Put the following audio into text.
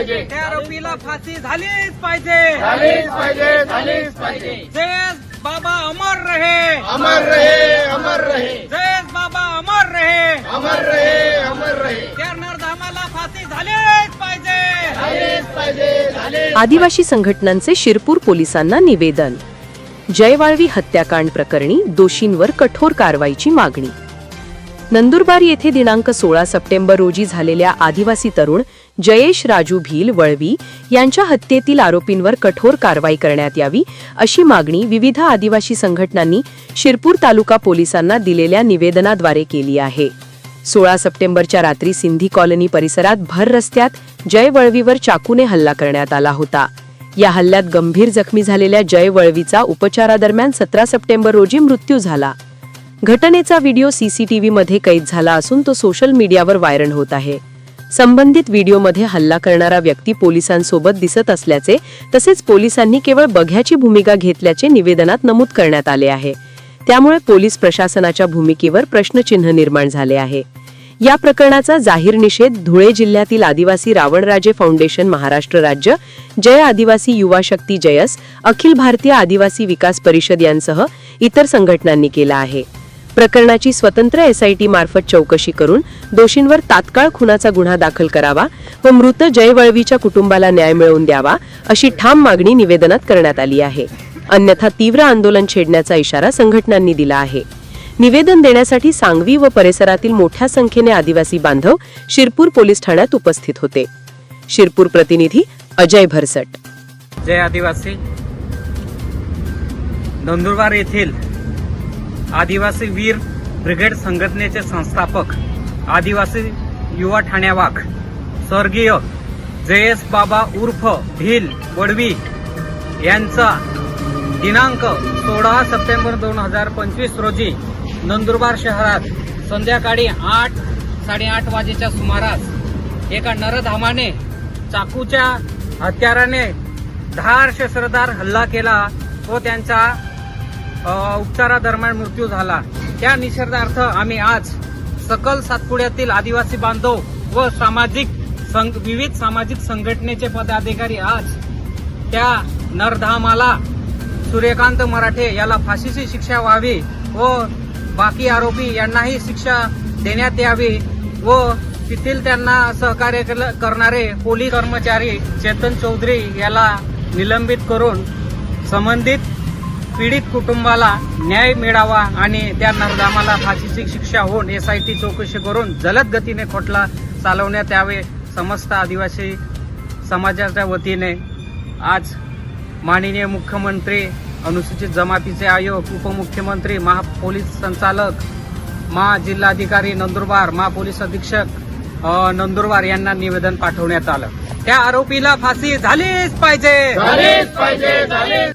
पाहिजे. त्या आरोपीला फाशी झालीच पाहिजे. झालीच पाहिजे झालीच पाहिजे. जयेश बाबा अमर रहे. अमर रहे अमर रहे. जयेश बाबा अमर रहे. अमर रहे अमर रहे. त्या नरधामाला फाशी झालीच पाहिजे. झालीच पाहिजे झालीच आदिवासी संघटनांचे शिरपूर पोलिसांना निवेदन. जयवाळवी हत्याकांड प्रकरणी दोषींवर कठोर कारवाईची मागणी. नंदुरबार येथे दिनांक सोळा सप्टेंबर रोजी झालेल्या आदिवासी तरुण जयेश राजू भील वळवी यांच्या हत्येतील आरोपींवर कठोर कारवाई करण्यात यावी अशी मागणी विविध आदिवासी संघटनांनी शिरपूर तालुका पोलिसांना दिलेल्या निवेदनाद्वारे केली आहे. सोळा सप्टेंबरच्या रात्री सिंधी कॉलनी परिसरात भर रस्त्यात जय वळवीवर चाकूने हल्ला करण्यात आला होता. या हल्ल्यात गंभीर जखमी झालेल्या जय वळवीचा उपचारादरम्यान सतरा सप्टेंबर रोजी मृत्यू झाला. घटनेचा व्हिडिओ सीसीटीव्ही मध्ये कैद झाला असून तो सोशल मीडियावर व्हायरल होत आहे. संबंधित व्हिडिओमध्ये हल्ला करणारा व्यक्ती पोलिसांसोबत दिसत असल्याचे तसेच पोलिसांनी केवळ बघ्याची भूमिका घेतल्याचे निवेदनात नमूद करण्यात आले आहे. त्यामुळे पोलीस प्रशासनाच्या भूमिकेवर प्रश्नचिन्ह निर्माण झाले आहे. या प्रकरणाचा जाहीर निषेध धुळे जिल्ह्यातील आदिवासी रावणराजे फाउंडेशन महाराष्ट्र राज्य जय आदिवासी युवा शक्ती जयस अखिल भारतीय आदिवासी विकास परिषद यांसह इतर संघटनांनी केला आहे. प्रकरणाची स्वतंत्र एसआयटी मार्फत चौकशी करून दोषींवर तात्काळ खुनाचा गुन्हा दाखल करावा व मृत जयवळवीच्या कुटुंबाला न्याय मिळवून द्यावा अशी ठाम मागणी निवेदनात करण्यात आली आहे. अन्यथा तीव्र आंदोलन छेडण्याचा इशारा संघटनांनी दिला आहे. निवेदन देण्यासाठी सांगवी व परिसरातील मोठ्या संख्येने आदिवासी बांधव शिरपूर पोलीस ठाण्यात उपस्थित होते. शिरपूर प्रतिनिधी अजय भरसट. जय आदिवासी. नंदुरबार येथील आदिवासी वीर ब्रिगेड संघटनेचे संस्थापक आदिवासी युवा ठाण्यावाग स्वर्गीय जयेश बाबा उर्फ भिल वडवी यांचा दिनांक सोळा सप्टेंबर दोन हजार पंचवीस रोजी नंदुरबार शहरात संध्याकाळी आठ साडेआठ वाजेच्या सुमारास एका नरधामाने चाकूच्या हत्याराने धार शस्त्रधार हल्ला केला. तो त्यांचा उपचारादरम्यान मृत्यू झाला. त्या निषेधार्थ आम्ही आज सकल सातपुड्यातील आदिवासी बांधव व सामाजिक संघ विविध सामाजिक संघटनेचे पदाधिकारी आज त्या नरधामाला सूर्यकांत मराठे याला फाशीची शिक्षा व्हावी व बाकी आरोपी यांनाही शिक्षा देण्यात यावी व तेथील त्यांना सहकार्य करणारे पोलीस कर्मचारी चेतन चौधरी याला निलंबित करून संबंधित पीडित कुटुंबाला न्याय मिळावा आणि त्या नरधामाला फाशीची शिक्षा होऊन एस आय टी चौकशी करून जलद गतीने खोटला चालवण्यात यावे समस्त आदिवासी समाजाच्या वतीने. आज माननीय मुख्यमंत्री अनुसूचित जमातीचे आयोग उपमुख्यमंत्री महापोलीस संचालक महाजिल्हाधिकारी नंदुरबार महापोलीस अधीक्षक नंदुरबार यांना निवेदन पाठवण्यात आलं. त्या आरोपीला फाशी झालीच पाहिजे. झालीच पाहिजे झालीच.